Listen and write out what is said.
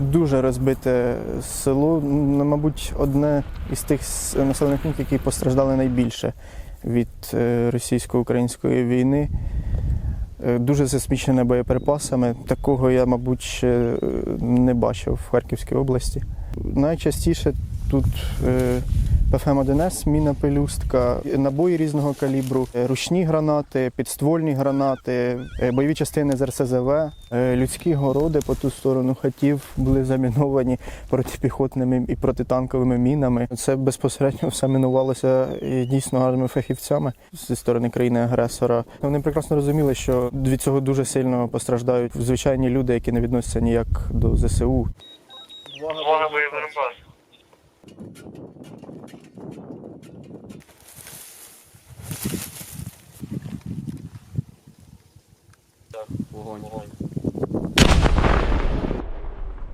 Дуже розбите село, мабуть, одне із тих населених пунктів, які постраждали найбільше від е, російсько-української війни. Е, Дуже засмічене боєприпасами. Такого я, мабуть, ще е, не бачив в Харківській області. Найчастіше тут е, ПФМ-1С, міна пелюстка, набої різного калібру, е, ручні гранати, підствольні гранати, е, бойові частини з РСЗВ, е, людські городи по ту сторону хатів були заміновані протипіхотними і протитанковими мінами. Це безпосередньо все мінувалося дійсно гарними фахівцями зі сторони країни-агресора. Вони прекрасно розуміли, що від цього дуже сильно постраждають звичайні люди, які не відносяться ніяк до ЗСУ. Увага, 不换，不。